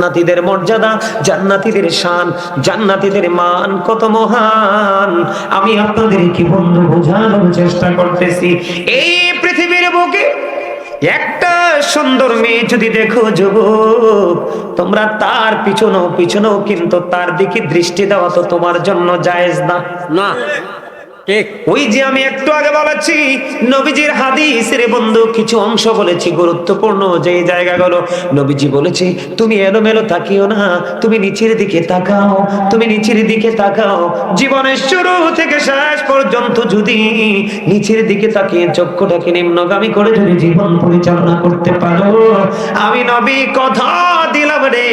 জান্নাতীদের মর্যাদা, জান্নাতীদের শান, জান্নাতীদের মান কত মহান? আমি আপনাদের কি বন্ধু বোঝানোর চেষ্টা করতেছি। এই পৃথিবীর বুকে একটা সুন্দর মেয়ে যদি দেখো যুবক, তোমরা তার পিছনেও পিছনেও কিন্তু তার দিকে দৃষ্টি দেওয়া তো তোমার জন্য জায়েজ না। না। ওই যে আমি একটু আগে বলেছি, নবীজির বন্ধু কিছু অংশ বলেছি, গুরুত্বপূর্ণ যে নবীজি তুমি এলোমেলো না, তুমি নিচের দিকে তাকাও, তুমি নিচের দিকে তাকাও। জীবনের শুরু থেকে শেষ পর্যন্ত যদি নিচের দিকে তাকিয়ে চক্ষুটাকে নিম্নগামী করে জীবন পরিচালনা করতে পারো, আমি নবী কথা দিলাম। রে।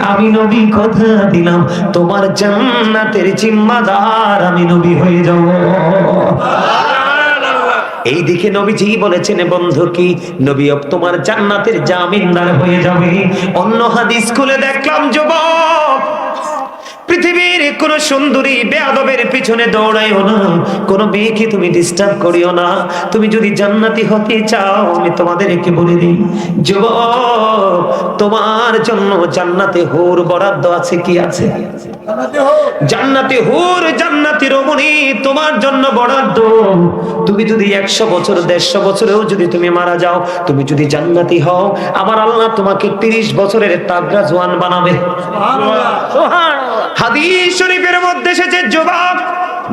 আমি নবী কথা দিলাম, তোমার জান্নাতের জিম্মাদার আমি নবী হয়ে যাব। এই দিকে নবীজি বলেছেন বন্ধু কি? নবী তোমার জান্নাতের জামিনদার হয়ে যাবে। অন্য হাদিস খুলে দেখলাম, যুবক। পৃথিবীর কোন সুন্দরী বেয়াদবের পিছনে দৌড়াইও না। কোন মেয়েকে তুমি ডিস্টার্ব করিও না। তুমি যদি জান্নাতি হতে চাও, আমি তোমাদেরকে বলে দিই যুব তোমার জন্য জান্নাতে হোর বরাদ্দ আছে কি আছে? জান্নাতি হুর। জান্নাতি রমণী তোমার জন্য বরাদ্দ। তুমি যদি একশো বছর দেড়শো বছরেও যদি তুমি মারা যাও তুমি যদি জান্নাতি হও আমার আল্লাহ তোমাকে তিরিশ বছরের তাগরা জোয়ান বানাবে। হাদিস শরীফের মধ্যে এসেছে জবাব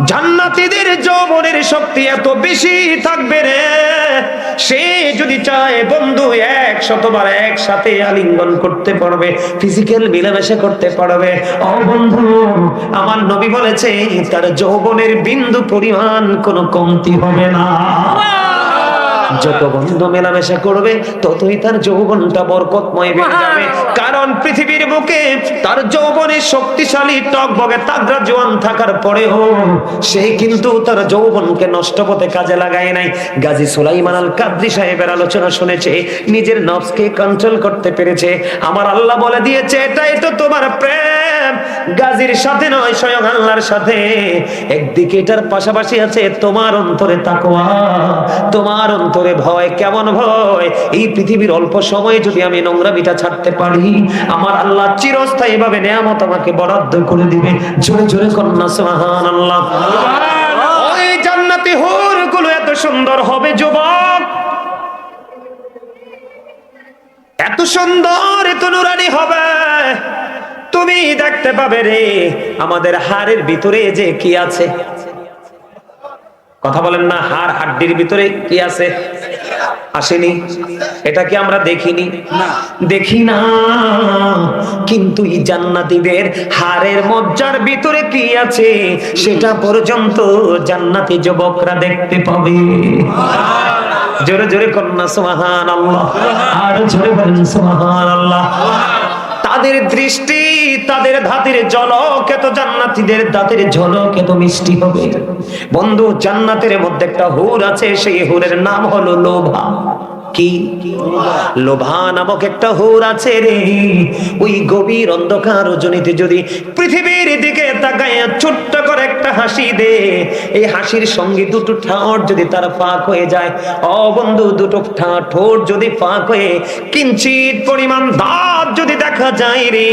জান্নাতীদের যৌবনের শক্তি এত বেশি থাকবে রে। সে যদি চায় বন্ধু এক শতবার একসাথে আলিঙ্গন করতে পারবে ফিজিক্যাল মিলামেশা করতে পারবে। ও বন্ধু, আমার নবী বলেছে, তার যৌবনের বিন্দু পরিমাণ কোনো কমতি হবে না। যত বন্ধু মেলামেশা করবে ততই তার যৌবনটা বরকতময় বেড়ে যাবে। কারণ পৃথিবীর বুকে তার যৌবনে শক্তিশালী টক বগে তাগড়া জোয়ান থাকার পরেও সে কিন্তু তার যৌবনকে নষ্ট পথে কাজে লাগায় নাই। গাজী সুলাইমান আল কাদ্রি সাহেবের আলোচনা শুনেছে নিজের নফসকে কন্ট্রোল করতে পেরেছে। আমার আল্লাহ বলে দিয়েছে এটাই তো তোমার প্রেম। গাজীর সাথে নয় স্বয়ং আল্লাহর সাথে। একদিকে এটার পাশাপাশি আছে তোমার অন্তরে তাকওয়া তোমার অন্তরে ভয়, কেমন ভয়? এই পৃথিবীর অল্প সময়ে যদি আমি নোংরামিটা ছাড়তে পারি, আমার আল্লাহ চিরস্থায়ী ভাবে নেয়ামত আমাকে বরাদ্দ করে দিবে। জোরে জোরে কন্যা সুবহান আল্লাহ ওই জান্নাতি হুরগুলো এত সুন্দর হবে, যুবক। এত সুন্দর এত নুরানি হবে। তুমি দেখতে পাবে রে, আমাদের হাড়ের ভিতরে যে কি আছে? কথা বলেন না হাড় হাড্ডির ভিতরে কি আছে? আসেনি? এটা কি আমরা দেখিনি? না। দেখি না। কিন্তু এই জান্নাতীদের হাড়ের মজ্জার ভিতরে কি আছে? সেটা পর্যন্ত জান্নাতি যুবকরা দেখতে পাবে। জোরে জোরে কন্যা সুবহান আল্লাহ আর জোরে বলেন সুবহান আল্লাহ তাদের দৃষ্টি, তাদের ধাতের ঝলক এত জান্নাতীদের দাঁতের ঝলক এত মিষ্টি হবে। বন্ধু, জান্নাতের মধ্যে একটা হুর আছে, সেই হুরের নাম হলো লোভা। কি? লোভা নামক একটা হুর আছে রে। ওই গভীর অন্ধকার রজনীতে যদি পৃথিবীর দিকে তাকায় ছোট্ট করে একটা হাসি দে, এই হাসির সঙ্গে দুটো ঠাঁট যদি তার ফাঁক হয়ে যায়, অ বন্ধু, দুটো ঠোঁট যদি ফাঁক হয়ে কিঞ্চিত পরিমাণ দাঁত যদি দেখা যায় রে,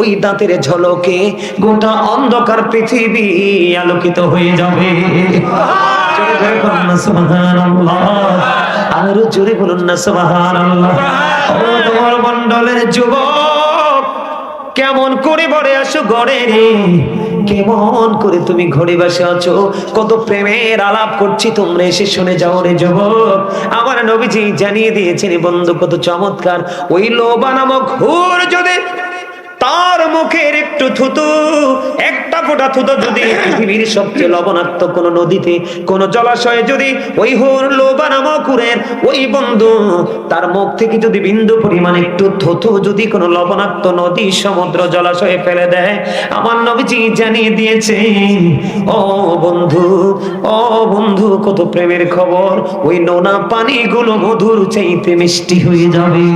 ওই দাঁতের ঝলকে গোটা অন্ধকার পৃথিবী আলোকিত হয়ে যাবে। সুবহানাল্লাহ। আরও জোরে বলুন না সুবহানাল্লাহ। তোমার মণ্ডলের যুবক কেমন করে বড়ে আসো ঘরে? রে কেমন করে তুমি ঘরে বসে আছো? কত প্রেমের আলাপ করছি তোমরা এসে শুনে যাও রে যুবক। আমার নবীজি জানিয়ে দিয়েছেন বন্ধু কত চমৎকার। ওই লোবা নামক হুর যদি তার মুখের একটু থুতু, একটা ফোঁটা থুতো যদি পৃথিবীর সবচেয়ে লবণাক্ত কোন নদীতে, কোন জলাশয়ে যদি ওই হুর লোবা নামক ওই বন্ধু, তার মুখ থেকে যদি বিন্দু পরিমাণ একটু থুতু যদি কোন লবণাক্ত নদী, সমুদ্র, জলাশয়ে ফেলে দেয়, আমার নবীজি জানিয়ে দিয়েছে, ও বন্ধু ও বন্ধু, কত প্রেমের খবর, ওই নোনা পানিগুলো মধুর চাইতে মিষ্টি হয়ে যাবে।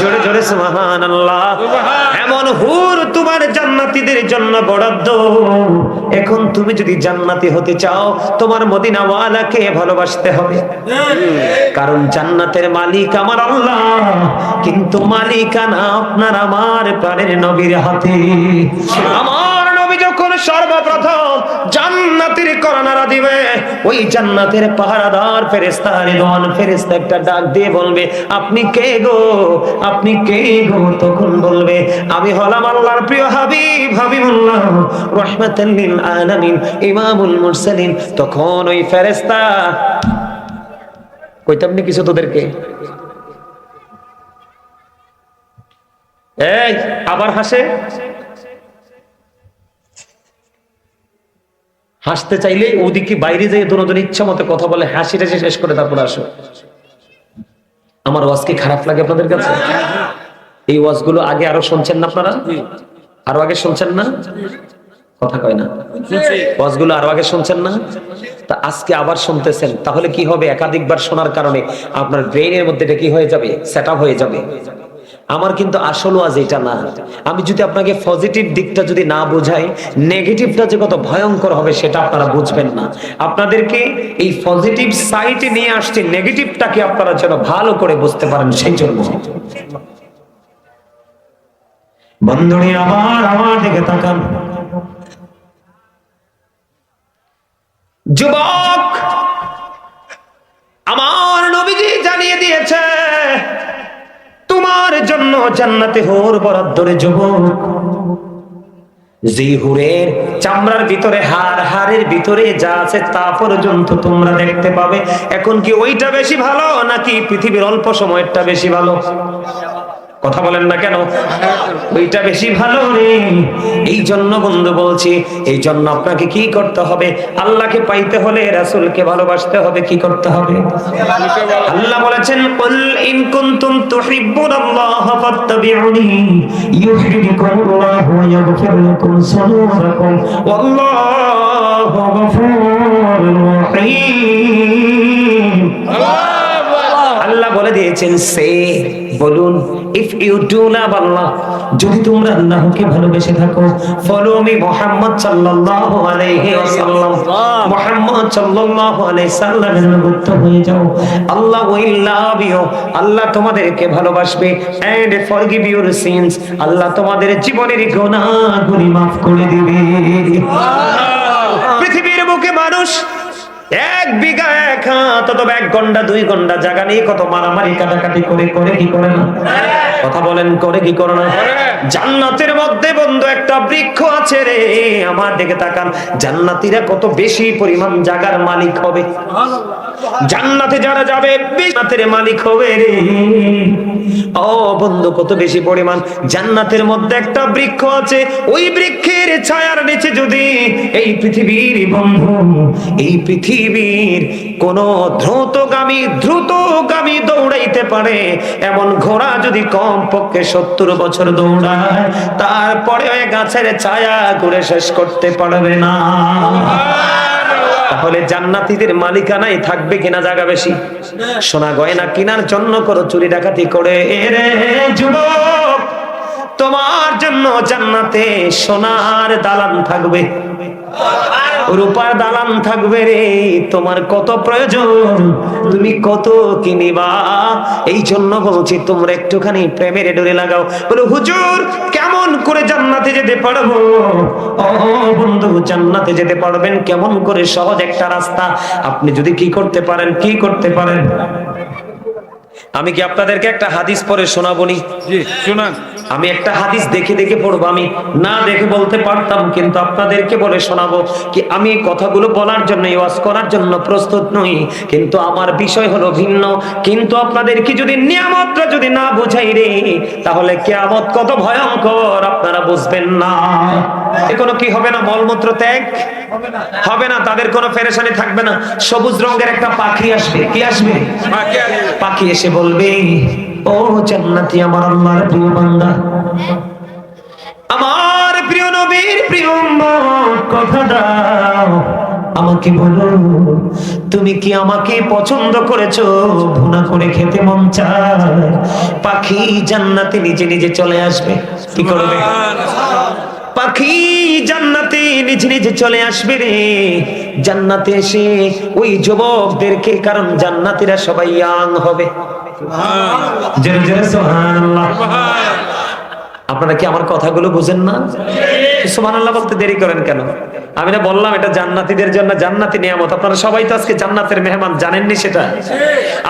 জোরে জোরে সুবহানাল্লাহ। এমন হুর তোমার জান্নাতীদের জন্য বরাদ্দ। এখন তুমি যদি জান্নাতি হতে চাও তোমার মদিনাওয়ালাকে ভালোবাসতে হবে। কারণ জান্নাতের মালিক আমার আল্লাহ। কিন্তু মালিকানা আপনার আমার প্রাণের নবীর হাতে। আমার যখন সর্বপ্রথম জান্নাতের করোনারা দিবে, ওই জান্নাতের পাহারাদার ফেরেস্তা রিদওয়ান ফেরেস্তা একটা ডাক দিয়ে বলবে, আপনি কে গো? আপনি কে গো? তখন বলবে, আমি হলাম আল্লাহর প্রিয় হাবিব হাবিবুল্লাহ, রহমাতাল লিল আলামিন, ইমামুল মুরসালিন। তখন ওই ফেরেস্তা কইতাম নি কিছু তোদেরকে? এই, আবার হাসে? হাসতে চাইলে ওদিকে বাইরে যেয়ে দুজন ইচ্ছা মতো কথা বলে হাসি টাসি শেষ করে তারপর আসো। আমার ওয়াজ কি খারাপ লাগে আপনাদের কাছে? এই ওয়াজগুলো আগে আরও শুনছেন না আপনারা? আরও আগে শুনছেন না? কথা কয় না। ওয়াজগুলো আরও আগে শুনছেন না? তা আজকে আবার শুনতেছেন, তাহলে কি হবে? একাধিকবার শোনার কারণে আপনার ব্রেইনের মধ্যে এটা কি হয়ে যাবে? সেট হয়ে যাবে। আমার কিন্তু আসল ওয়াজ এটা না। আমি যদি আপনাকে পজিটিভ দিকটা যদি না বোঝাই নেগেটিভটা যে কত ভয়ঙ্কর হবে সেটা আপনারা বুঝবেন না। আপনাদেরকে এই পজিটিভ সাইটে নিয়ে আসছে নেগেটিভটাকে আপনারা যেন ভালো করে বুঝতে পারেন, সেই জন্য। বন্ধুনি, আমার আমার দিকে তাকান। যুবক, আমার জান্নাতে হোর বরাদ্দরে যুবক। যে হুরের চামড়ার ভিতরে হার হারের ভিতরে যা আছে তা পর্যন্ত তোমরা দেখতে পাবে। এখন কি ওইটা বেশি ভালো নাকি পৃথিবীর অল্প সময়টা বেশি ভালো? কথা বলেন না কেন? ওইটা বেশি ভালো রে। এই জন্য বন্ধু বলছি এই জন্য আপনাকে কি করতে হবে? আল্লাহকে পাইতে হলে রাসূলকে ভালোবাসতে হবে কি করতে হবে? আল্লাহ বলেছেন কুল ইন কুনতুম তুহিব্বুনাল্লাহ ফাত্তাবিউনি ইউহিব্বুকুমুল্লাহ ওয়া ইয়াগফির লাকুম যুনুবাকুম ওয়াল্লাহু গফুরুর রহিম. আল্লাহ বলে দিয়েছেন সে বলুন if you do love Allah যদি তোমরা আল্লাহকে ভালোবেসে থাকো ফলো মি মুহাম্মদ সাল্লাল্লাহু আলাইহি ওয়াসাল্লাম। মুহাম্মদ সাল্লাল্লাহু আলাইহি সাল্লামের অনুগত হয়ে যাও। আল্লাহ উইল লাভ ইউ আল্লাহ তোমাদেরকে ভালোবাসবে। And forgive your sins Allah তোমাদের জীবনের গুনাহগুলি maaf করে দিবে। পৃথিবীর বুকে মানুষ এক বিঘা, এক হাত, অথবা এক ঘণ্টা, দুই ঘণ্টা জায়গা নিয়ে কত মারামারি কাটাকাটি করে করে কি করে না? কথা বলেন, করে কি করে না? জান্নাতের মধ্যে বন্ধু, একটা বৃক্ষ আছে রে, আমার দিকে তাকান। জান্নাতীরা কত বেশি পরিমাণ জাগার মালিক হবে। জান্নাতে যারা যাবে, জান্নাতের মালিক হবে রে। ও বন্ধু, কত বেশি পরিমাণ। জান্নাতের মধ্যে একটা বৃক্ষ আছে, ওই বৃক্ষের ছায়ার নিচে যদি এই পৃথিবীর বন্ধু, এই পৃথিবীর কোন দ্রুতগামী দ্রুতগামী দৌড়াইতে পারে, এমন ঘোড়া যদি কম পক্ষে সত্তর বছর দৌড়ায় তারপরে গাছের ছায়া করে শেষ করতে পারবে না। তাহলে জান্নাতীদের মালিকানাই থাকবে কিনা জায়গা বেশি? সোনা গয়না কেনার জন্য করো, চুরি ডাকাতি করে। তোমার জন্য জান্নাতে সোনার দালান থাকবে। রূপার দালান থাকবে রে, তোমার কত প্রয়োজন? তুমি কত কিনিবা? এই জন্য বলছি, তোমরা একটুখানি প্রেমের ডোরে লাগাও। বলে, হুজুর, কেমন করে জান্নাতে যেতে পারব? ও, বন্ধু, জান্নাতে যেতে পারবেন কেমন করে? সহজ একটা রাস্তা। আপনি যদি কি করতে পারেন, কি করতে পারেন? আমি কি আপনাদেরকে একটা হাদিস পরে শোনাবনি জি, শুনান। আমি একটা হাদিস দেখে দেখে পড়ব আমি না দেখে বলতে পারতাম কিন্তু আপনাদেরকে বলে শোনাবো কি আমি কথাগুলো বলার জন্য ওয়াজ করার জন্য প্রস্তুত নই কিন্তু আমার বিষয় হলো ভিন্ন। কিন্তু আপনাদেরকে যদি নিয়ামতটা যদি না বুঝাই রে তাহলে কেয়ামত কত ভয়ঙ্কর আপনারা বুঝবেন না। কোনো কি হবে না মলমূত্র ত্যাগ? হবে না। তাদের কোনো ফেরেশানি থাকবে না। সবুজ রঙের একটা পাখি আসবে কি আসবে। পাখি এসে বলবে ও জান্নাতি আমার আল্লাহর প্রিয় বান্দা। আমার প্রিয় নবীর প্রিয় কথা দাও। আমাকে বলো, তুমি কি আমাকে পছন্দ করেছ? ভুনা করে খেতে মন চায়? পাখি জান্নাতে নিজে নিজে চলে আসবে। কি করবে? পাখি জান্নাতে নিজে নিজে চলে আসবে রে। জান্নাতে এসে ওই যুবকদেরকে কারণ জান্নাতিরা সবাই ইয়াং হবে। জোরে জোরে সুবহানাল্লাহ। আপনারা কি আমার কথাগুলো বুঝেন না? সুবহানাল্লাহ বলতে দেরি করেন কেন? আমি না বললাম এটা জান্নাতীদের জন্য জান্নাতি নিয়ামত। আপনারা সবাই তো আজকে জান্নাতের মেহমান জানেননি সেটা?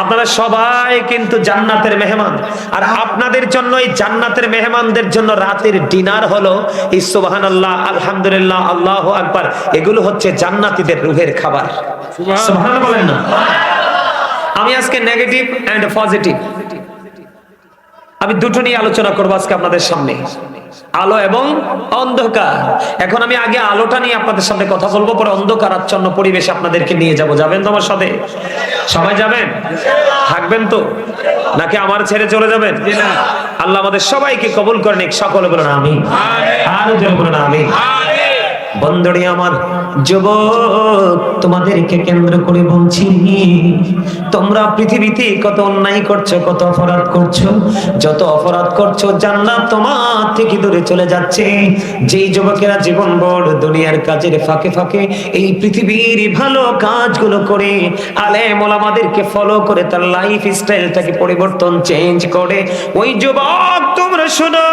আপনারা সবাই কিন্তু জান্নাতের মেহমান। আর আপনাদের জন্য এই জান্নাতের মেহমানদের জন্য রাতের ডিনার হলো এই সুবহানাল্লাহ আলহামদুলিল্লাহ আল্লাহ আকবার। এগুলো হচ্ছে জান্নাতীদের রুহের খাবার। বলেন না? আমি আজকে নেগেটিভ এন্ড পজিটিভ আমি দুটো নিয়ে আলোচনা করব আজকে আপনাদের সামনে। আলো এবং অন্ধকার। এখন আমি আগে আলোটা নিয়ে আপনাদের সামনে কথা বলব, পরে অন্ধকার আচ্ছন্ন পরিবেশে আপনাদেরকে নিয়ে যাব। যাবেন তো আমার সাথে? সবাই যাবেন? থাকবেন তো? নাকি আমার ছেড়ে চলে যাবেন? আল্লাহ আমাদের সবাইকে কবুল করেন সকলে বলেন আমি আর বলেন আমি বন্ধুরি আমার যুবক, তোমাদেরকে কেন্দ্র করে বলছি, তোমরা পৃথিবীতে কত অন্যায় করছ, কত অপরাধ করছ, যত অপরাধ করছ, জান্নাত তোমার থেকে দূরে চলে যাচ্ছে। যেই যুবকেরা জীবন ভর দুনিয়ার কাজের ফাঁকে ফাঁকে এই পৃথিবীর ভালো কাজগুলো করে, আলেম ওলামাদেরকে ফলো করে তার লাইফ স্টাইলটাকে পরিবর্তন চেঞ্জ করে, ওই যুবক তোমরা শোনো।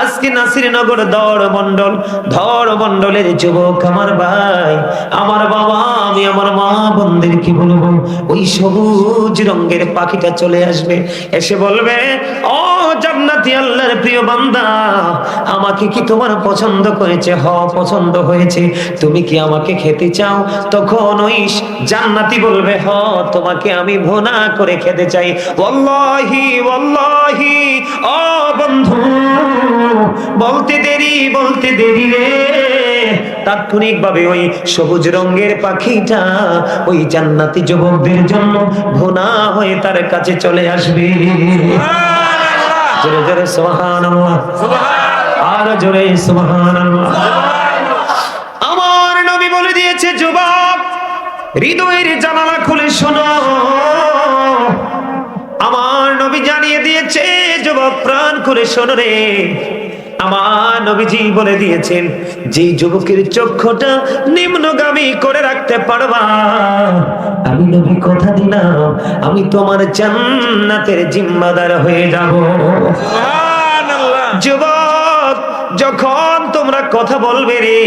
আজকে নাসিরনগর ধর মন্ডল ধর মন্ডলের যুবক আমার ভাই। আমার বাবা, আমি আমার মা বোনদের কি বলব? ওই সবুজ রঙের পাখিটা চলে আসবে, এসে বলবে, ও জান্নাতি আল্লাহর প্রিয় বান্দা, আমাকে কি তোমার পছন্দ করেছে হ, পছন্দ হয়েছে। তুমি কি আমাকে খেতে চাও? তখন ওই জান্নাতি বলবে, হ, তোমাকে আমি ভোনা করে খেতে চাই। ওয়াল্লাহি ওয়াল্লাহি ও বন্ধু বলতে দেরি বলতে দেরি রে। তাৎক্ষণিক ভাবে ওই সবুজ রঙের পাখিটা ওই জান্নাতি যুবকদের জন্য ভোনা হয়ে তার কাছে চলে আসবে। জোরে জোরে সুবহানাল্লাহ। আর জোরে সুবহানাল্লাহ। আমার নবী বলে দিয়েছে যুবক হৃদয়ের জানালা খুলে শোনো। প্রাণ করে শোনো রে। আমার নবীজি বলে দিয়েছেন যে যুবকের চক্ষুটা নিম্নগামী করে রাখতে পারবা। আমি নবী কথা দিলাম আমি তোমার জান্নাতের জিম্মাদার হয়ে যাব। যুবক যখন তোমরা কথা বলবে রে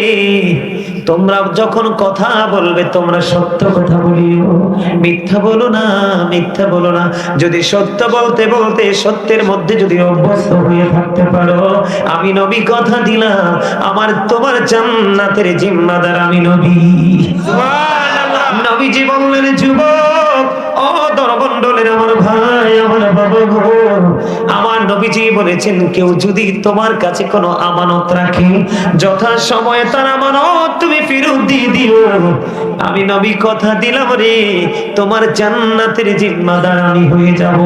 তোমরা যখন কথা বলবে তোমরা সত্য কথা বলিও। মিথ্যা বলো না মিথ্যা বলো না। যদি সত্য বলতে বলতে সত্যের মধ্যে যদি অভ্যস্ত হয়ে থাকতে পারো আমি নবী কথা দিলাম। আমার তোমার জান্নাতের জিম্মাদার আমি নবী। নবীজি বললেন যুবক ও দরবন্ডলের আমার ভাই আমার নবীজি বলেছেন কেউ যদি তোমার কাছে কোনো আমানত রাখে যথা সময়ে তার আমানত তুমি ফেরত দিয়ে দিও। আমি নবী কথা দিলাম রে তোমার জান্নাতের জিম্মাদার আমি হয়ে যাব।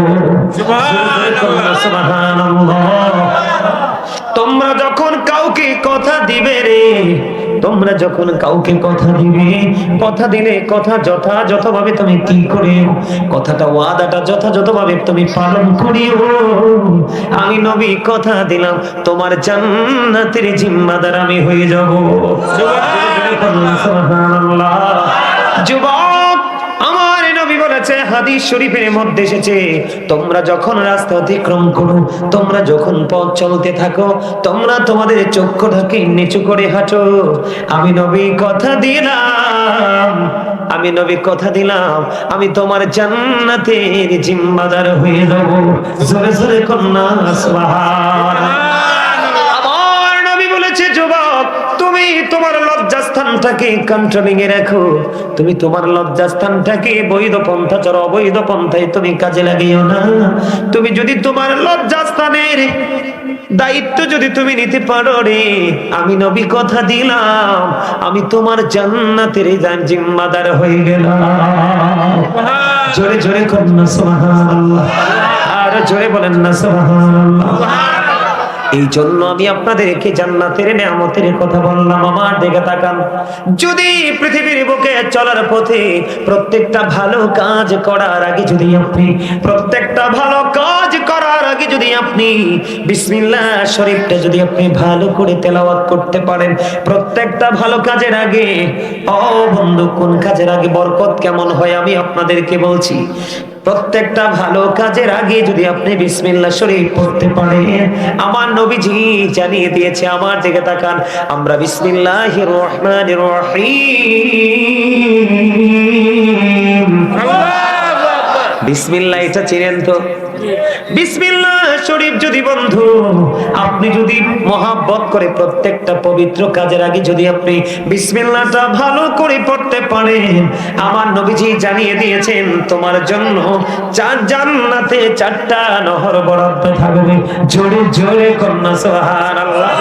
সুবহানাল্লাহ। তোমরা যখন কাউকে কথা দিবে রে তোমরা যখন কাউকে কথা দিবে, কথা দিলে কথা যথাযথভাবে তুমি কি করে? কথাটা, ওয়াদাটা যথাযথভাবে তুমি পালন করিও। আমি নবী, কথা দিলাম, তোমার জান্নাতের জিম্মাদার আমি হয়ে যাব। সুবহানাল্লাহ। যুবক হাদিস শরীফের মধ্যে এসেছে, তোমরা যখন রাস্তা অতিক্রম করো, তোমরা যখন পথ চলতে থাকো, তোমরা তোমাদের চক্ষুটাকে নিচু করে হাঁটো। আমি নবী কথা দিলাম, আমি নবী কথা দিলাম, আমি তোমার জান্নাতের জিম্মাদার হয়ে যাব। জোরে জোরে কন্যা, সুবহানাল্লাহ। লজ্জাস্থানটাকে কন্ট্রোলিং এ রাখো। তুমি তোমার লজ্জাস্থানটাকে বৈধ পন্থা চর অবৈধ পন্থায় তুমি কাজে লাগিও না। তুমি যদি তোমার লজ্জাস্থানের দায়িত্ব যদি তুমি নিতে পারো রে আমি নবী কথা দিলাম আমি তোমার জান্নাতের জিম্মাদার হয়ে গেলাম। জোরে জোরে করুন না সুবহানাল্লাহ। আর জোরে বলেন না সুবহানাল্লাহ। এই জন্য আমি আপনাদেরকে জান্নাতের নিয়ামতের কথা বললাম, আমার দিকে তাকান। যদি পৃথিবীর বুকে চলার পথে প্রত্যেকটা ভালো কাজ করার আগে যদি আপনি, প্রত্যেকটা ভালো কাজ করার আগে যদি আপনি বিসমিল্লাহ শরীফটা যদি আপনি ভালো করে তেলাওয়াত করতে পারেন, প্রত্যেকটা ভালো কাজের আগে, ও বন্ধু, কোন কাজের আগে বরকত কেমন হয় আমি আপনাদেরকে বলছি। প্রত্যেকটা ভালো কাজের আগে যদি আপনি বিসমিল্লা শরীফ পড়তে পারেন, আমার নবীজি জানিয়ে দিয়েছে, আমার দিকে তাকান, আমরা বিসমিল্লাহির রহমানির রহিম। বিসমিল্লাহ, এটা চিনেন তো? বিসমিল্লাহ শরীফ যদি বন্ধু আপনি যদি মহাব্বত করে প্রত্যেকটা পবিত্র কাজের আগে যদি আপনি বিসমিল্লাহটা ভালো করে পড়তে পারেন আমার নবীজি জানিয়ে দিয়েছেন তোমার জন্য চার জান্নাতে চারটা নহর বরাদ্দ থাকবে। জোরে জোরে কন্যা সুবহানাল্লাহ।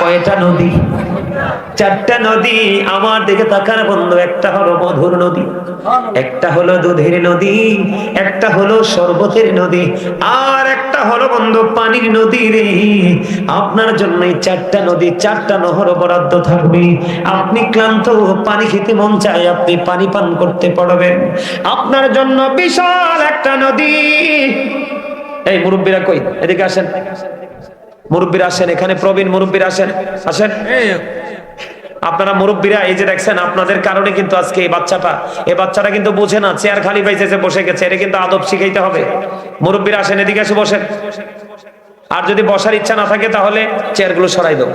কয়টা নদী? চারটা নদী আমার দিকে তাকার বন্ধু, একটা হলো মধুর নদী, একটা হলো দুধের নদী, একটা হলো শরবতের নদী, আর একটা হলো বন্ধু পানির নদী রে। আপনার জন্য চারটা নদী, চারটা নহর বরাদ্দ থাকবে। আপনি ক্লান্ত, পানি খেতে মন চায়, আপনি পানি পান করতে পারবেন। আপনার জন্য বিশাল একটা নদী। এই মুরব্বীরা কই? এদিকে আসেন। মুরব্বীরা আসেন, এখানে প্রবীণ মুরব্বীরা আসেন। আসেন। আপনারা মুরব্বীরা, এই যে দেখছেন, আপনাদের কারণে কিন্তু আজকে এই বাচ্চাটা এই বাচ্চাটা কিন্তু বোঝে না, চেয়ার খালি পাইছে বসে গেছে, এটা কিন্তু আদব শিখাইতে হবে। মুরব্বীরা আসেন, এদিকে এসে বসেন। আর যদি বসার ইচ্ছা না থাকে, তাহলে চেয়ারগুলো সরাই দাও।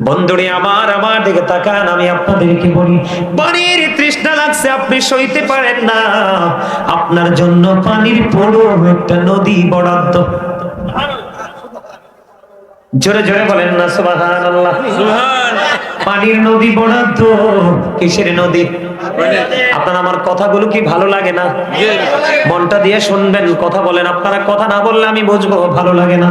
বন্ধুরে আমার আমার দিকে তাকান, আমি আপনাদেরকে বলি, পানির তৃষ্ণা লাগছে, আপনি সইতে পারেন না। আপনার জন্য পানির পুরো একটা নদী বরাদ্দ। জোরে জোরে বলেন না সুবহানাল্লাহ। পানির নদী বরাদ্দ কিসের নদী? আপনার আমার কথাগুলো কি ভালো লাগে না? মনটা দিয়ে শুনবেন কথা বলেন। আপনারা কথা না বললে আমি বুঝব ভালো লাগে না।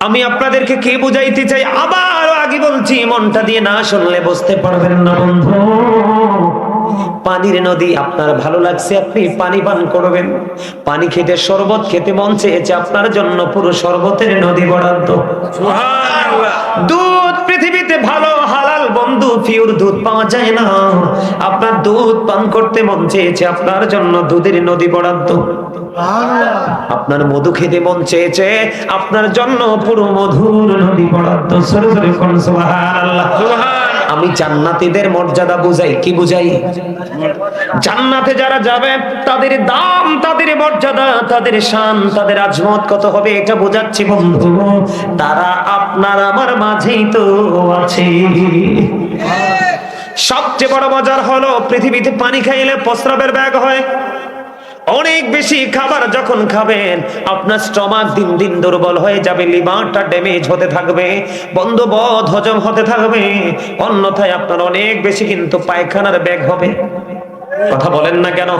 আমি আপনাদেরকে কে বুঝাইতে চাই? আবার আগে বলছি মনটা দিয়ে না শুনলে বুঝতে পারবেন না বন্ধু। পানির নদী আপনার ভালো লাগছে আপনি পানি পান করবেন। পানি খেতে শরবত খেতে মন চেয়েছে আপনার জন্য পুরো শরবতের নদী বরাদ্দ। দুধ পৃথিবীতে ভালো হালাল বন্ধু পিওর দুধ পাওয়া যায় না। আপনার দুধ পান করতে মন চেয়েছে, আপনার জন্য দুধের নদী বরাদ্দ। আপনার মধু খেতে মন চেয়েছে, আপনার জন্য পুরো মধুর নদী বরাদ্দ। আমি জান্নাতীদের মর্যাদা বুঝাই, কি বুঝাই? জান্নাতে যারা যাবে, তাদের দাম, তাদের মর্যাদা, তাদের শান, তাদের আজমত কত হবে এটা বোঝাচ্ছি, বন্ধু। তারা আপনার আমার মাঝেই তো আছে। সবচেয়ে বড় মজার হলো পৃথিবীতে পানি খাইলে প্রস্রাবের ব্যাগ হয়। অনেক বেশি খাবার যখন খাবেন, আপনার স্টমাক দিন দিন দুর্বল হয়ে যাবে, লিভারটা ড্যামেজ হতে থাকবে, বন্ধবধ হজম হতে থাকবে। অন্যথায় আপনার অনেক বেশি কিন্তু পায়খানার ব্যাগ হবে। কথা বলেন না কেন?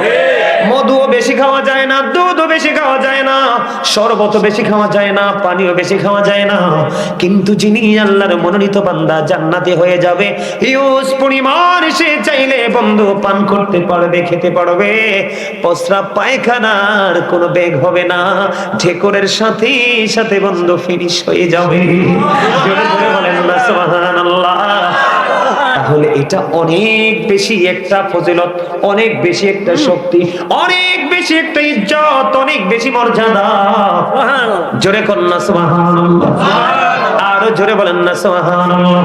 মধুও বেশি খাওয়া যায় না, দুধও বেশি খাওয়া যায় না, শরবতও বেশি খাওয়া যায় না, পানিও বেশি খাওয়া যায় না। কিন্তু যিনি আল্লাহর মনোনীত বান্দা জান্নাতে হয়ে যাবে ইউজ পরিমাণ সে চাইলে বন্ধু পান করতে পারবে, খেতে পারবে। প্রস্রাব পায়খানার কোনো বেগ হবে না ঠেকরের সাথে সাথে বন্ধু ফিনিশ হয়ে যাবে। বলেন না, সুবহানাল্লাহ। তাহলে এটা অনেক বেশি একটা ফজিলত অনেক বেশি একটা শক্তি অনেক বেশি একটা ইজ্জত অনেক বেশি মর্যাদা। জোরে কন্যা সুবহানাল্লাহ। আরও জোরে বলেন না সুবহানাল্লাহ।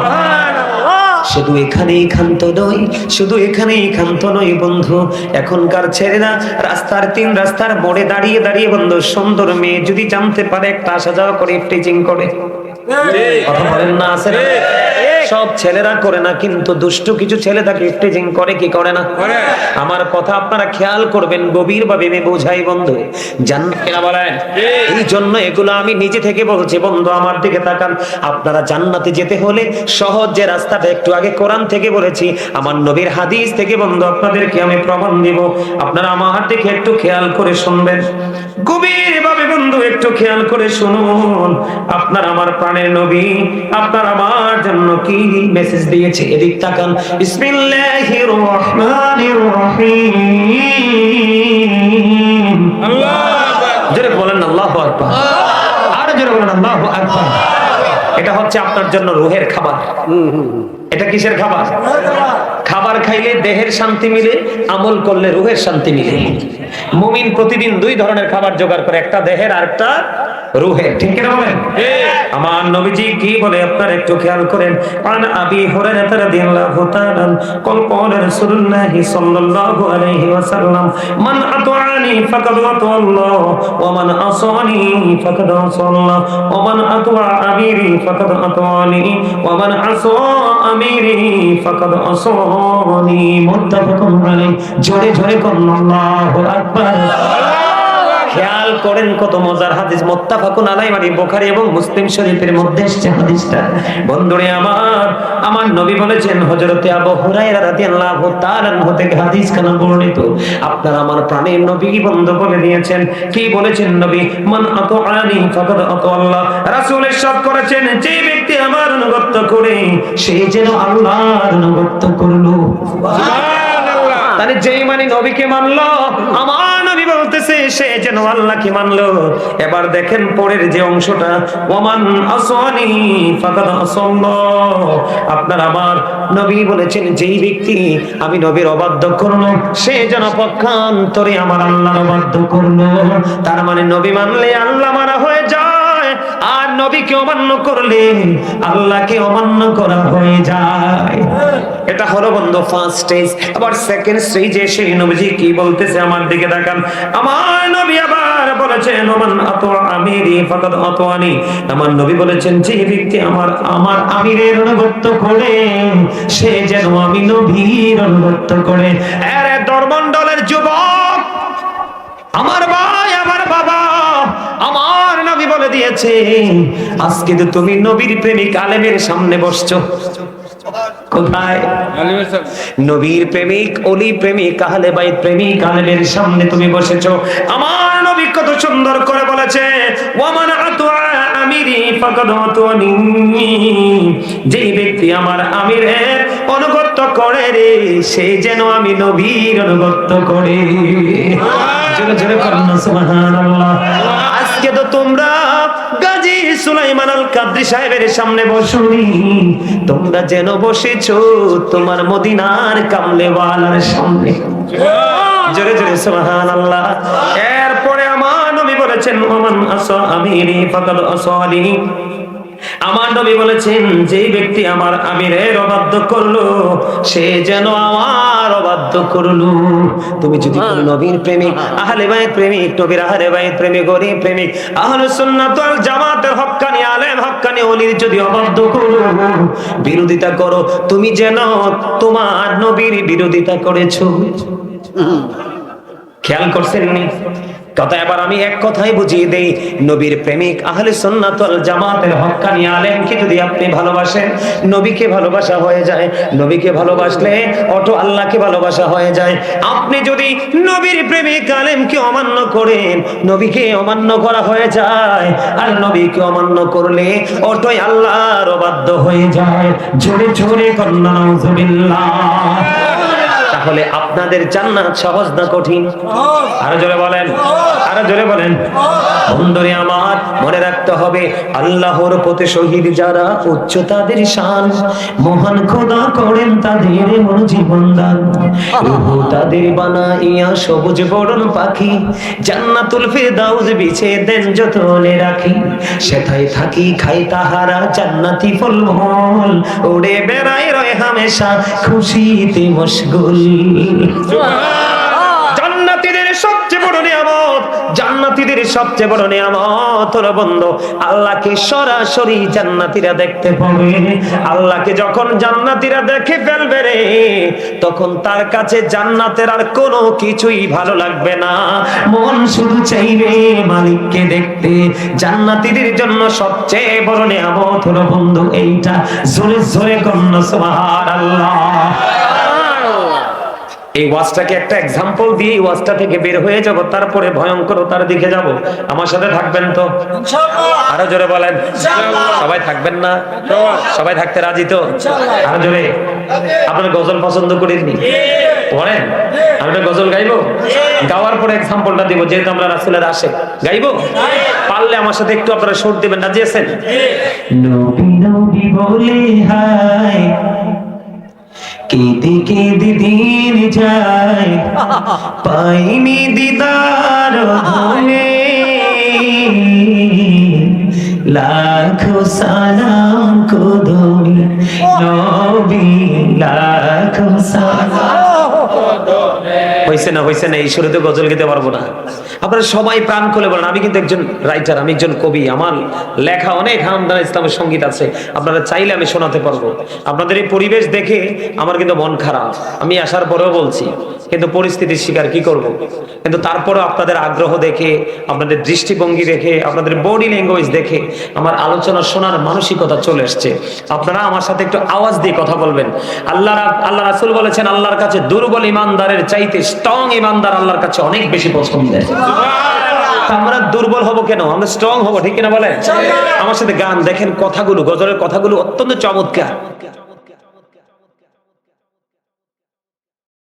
শুধু এখানেই ক্ষান্ত নই শুধু এখানেই ক্ষান্ত নই বন্ধু। এখনকার ছেলেরা রাস্তার তিন রাস্তার মোড়ে দাঁড়িয়ে দাঁড়িয়ে বন্ধু সুন্দর মেয়ে যদি জানতে পারে একটা আসা যাওয়া করে টিচিং করে। কথা বলেন না আছে না? সব ছেলেরা করে না কিন্তু দুষ্টু কিছু ছেলে থাকে স্টেজিং করে কি করে না? আমার কথা আপনারা খেয়াল করবেন গভীর ভাবে আমি বোঝাই বন্ধু। জান্নাতে না বলেন এই জন্য এগুলো আমি নিজে থেকে বলছি বন্ধু আমার দিকে তাকান। আপনারা জান্নাতে যেতে হলে সহজ যে রাস্তাটা একটু আগে কোরআন থেকে বলেছি আমার নবীর হাদিস থেকে বন্ধু আপনাদেরকে আমি প্রমাণ দিব। আপনারা আমার দিকে একটু খেয়াল করে শুনবেন। একটু খেয়াল করে শুনুন, আপনার আমার প্রাণের নবী, আপনার আমার জন্য কি মেসেজ দিয়েছে? এদিক তাকান। এটা হচ্ছে আপনার জন্য রুহের খাবার। এটা কিসের খাবার? খাবার খাইলে দেহের শান্তি মিলে, আমল করলে রুহের শান্তি মিলে। মুমিন প্রতিদিন দুই ধরনের খাবার জোগাড় করে, একটা দেহের আর একটা রুহে ঠিক কিনা বলেন? আমার নবীজি কি বলে আপনারা একটু খেয়াল করেন? আন আবি হুরায়রা রাদিয়াল্লাহু তাআলা কল কল রাসূলুল্লাহ সাল্লাল্লাহু আলাইহি ওয়াসাল্লাম মান আতাআনি ফাকাদ আতাআল্লাহ ওয়া মান আসানি ফাকাদ আসাল্লাহ ওয়া মান আতা আমিরি ফাকাদ আতাআনি ওয়া মান আসা আমিরি ফাকাদ আসানি। মুত্তাফাকুন আলাইহি জোরে জোরে কোন আল্লাহু আকবার। আল্লাহ খেয়াল করেন কত মজার হাদিস। মোত্তাফাকুন আলাই মানে বুখারী এবং মুসলিম শরীফের মধ্যে এসেছে হাদিসটা। বন্ধুরে আমার আমার নবী বলেছেন, হযরতে আবু হুরায়রা রাদিয়াল্লাহু তাআলা আনহু থেকে হাদিস কেন বর্ণিত? আপনার আমার প্রাণের নবী বন্ধু বলে দিয়েছেন? কি বলেছেন নবী? মান আতাআনি ফাকাদ আতা আল্লাহ রাসূল ইরশাদ করেছেন, যে ব্যক্তি আমার অনুগত করে, সে যেন আল্লাহর অনুগত করল। তাহলে যেই মানে নবীকে মানলো, আমার নবী বলতেছে, সে যেন আল্লাহকে মানলো। এবার দেখেন পরের যে অংশটা ওমান আসওয়ানি ফাকাদ আসাল্লাহ আপনার আমার নবী বলেছেন, যেই ব্যক্তি আমি নবীর অবাধ্য করল, সে যেন পক্ষান্তরে আমার আল্লাহর অবাধ্য করল। তার মানে নবী মানলে আল্লাহ মারা হয়ে যায় আর নবীকে অমান্য করলে আল্লাহকে অমান্য করা হয়ে যায়। এটা হলো বন্ধু ফার্স্ট স্টেজ আবার সেকেন্ড স্টেজে সেই নবীজি কি বলতেছে আমার দিকে তাকান। আমার নবী আবার বলেছেন, ওমান আতোয়া আমিরি, ফাকাদ আতোয়ানি আমার নবী বলেছেন, যে ব্যক্তি আমার আমার আমিরের অনুগত্য করে, সে যেন আমি নবীর অনুগত্য করে। আরে দরমণ্ডলের যুবক, আমার বাবা আমার নবী বলে দিয়েছে আজকে তো তুমি নবীর প্রেমিক আলেমের সামনে বসছো, কোথায়? নবীর প্রেমিক, অলি প্রেমিক সামনে তুমি আমার যেই ব্যক্তি আমার আমিরের অনুগত্য করে রে, সে যেন আমি নবীর অনুগত্য করে। জোরে জোরে করুন আজকে তো তোমরা গাজী সুলাইমান আল কাদরি সাহেবের সামনে বসুনি। তোমরা যেন বসেছো তোমার মদিনার কামলেওয়ালার সামনে। জোরে জোরে সুবহানাল্লাহ। এরপরে আমার নবী বলেছেন ওমান আসা আমিরি ফাকাদ আসালি আমার নবী বলেছেন যেই ব্যক্তি আমার আমিরের অবাধ্য করল সে যেন আমার অবাধ্য করল। তুমি যদি কোনো নবীর প্রেমিক আহলে বাইত প্রেমিক নবীর আহলে বাইত প্রেমিক গরিব প্রেমিক আহলে সুন্নাত ওয়াল জামাতের হক্কানি আলেম হক্কানি ওলির যদি অবাধ্য করো বিরোধিতা করো তুমি যেন তোমার নবীর বিরোধিতা করেছ। খেয়াল করছেন নি? কথা এবার আমি এক কথাই বুঝিয়ে দেই, নবীর প্রেমিক আহলে সুন্নাতুল জামাতের হক্কানি আলেমকে যদি আপনি ভালোবাসেন, নবীকে ভালোবাসা হয়ে যায়, নবীকে ভালোবাসলে অটো আল্লাহকে ভালোবাসা হয়ে যায়। আপনি যদি নবীর প্রেমিক আলেমকে অমান্য করেন, নবীকে অমান্য করা হয়ে যায়, আর নবীকে অমান্য করলে অটোই আল্লাহর অবাধ্য হয়ে যায়। ঝরে ঝরে কন্যা তাহলে আপনাদের জান্নাত সহজ না কঠিন? আরও জোরে বলেন, আরও জোরে বলেন। বন্ধুরে আমার, মনে রাখতে হবে, আল্লাহর প্রতি শহীদ যারা উচ্চ তাদের শান, মহান খোদা করেন তাদের মন জীবন দান তাদের বানাইয়া সবুজ বরণ পাখি, জান্নাতুল ফেরদাউস বিছে দেন যতনে রাখি। সেথায় থাকি, খাই তাহারা জান্নাতি ফলমল, ওড়ে বেড়াই রয় হামেশা, খুশিতে মশগুল। জান্নাতীদের সবচেয়ে বড় নিয়ামত জান্নাতীদের সবচেয়ে বড় নিয়ামত হলো বন্ধু আল্লাহকে সরাসরি জান্নাতীরা দেখতে পাবে। আল্লাহকে যখন জান্নাতীরা দেখে ফেলবে রে তখন তার কাছে জান্নাতের আর কোনো কিছুই ভালো লাগবে না। মন শুধু চাইবে মালিককে দেখতে। জান্নাতীদের জন্য সবচেয়ে বড় নিয়ামত হলো বন্ধু এইটা জোরে জোরে কন্যা সুবহানাল্লাহ। এই ওয়াজটাকে একটা এক্সাম্পল দিয়ে এই ওয়াজটা থেকে বের হয়ে যাব তারপরে ভয়ঙ্করতার দিকে যাব। আমার সাথে থাকবেন তো? আরও জোরে বলেন। সবাই থাকবেন না? সবাই থাকতে রাজি তো? আরও জোরে। আপনার গজল পছন্দ করেননি? পড়েন আমরা গজল গাইবো? গাওয়ার পরে এক্সাম্পলটা দিব যেহেতু আমরা রাসুলের আসে গাইবো? পারলে আমার সাথে একটু আপনারা সুর দিবেন রাজি আছেন নবী নবী বলে হায় কেঁদে কেঁদে দিন যায়। পাইনি দিদার ভোলে লাখো সালাম কুদুমি নবী লাখো সালাম হয়েছে না হয়েছে না, এই সুরে তো গজল গেতে পারব না। আপনারা সবাই প্রাণ খুলে বলেন, আমি কিন্তু একজন রাইটার আমি একজন কবি, আমার লেখা অনেক হামদান ইসলামের সংগীত আছে, আপনারা চাইলে আমি শোনাতে পারব। আপনাদের এই পরিবেশ দেখে আমার কিন্তু মন খারাপ। আমি আসার পরেও বলছি, কিন্তু পরিস্থিতির শিকার কি করব। কিন্তু তারপরেও আপনাদের আগ্রহ দেখে, আপনাদের দৃষ্টিভঙ্গি দেখে, আপনাদের বডি ল্যাঙ্গুয়েজ দেখে আমার আলোচনা শোনার মানসিকতা চলে এসছে। আপনারা আমার সাথে একটু আওয়াজ দিয়ে কথা বলবেন। আল্লাহ আল্লাহ রাসুল বলেছেন, আল্লাহর কাছে দুর্বল ইমানদারের চাইতে স্ট্রং ইমানদার আল্লাহর কাছে অনেক বেশি পছন্দের তা আমরা দুর্বল হব কেন? আমরা স্ট্রং হব ঠিক কিনা বলেন? আমার সাথে গান দেখেন কথাগুলো গজলের কথাগুলো অত্যন্ত চমৎকার।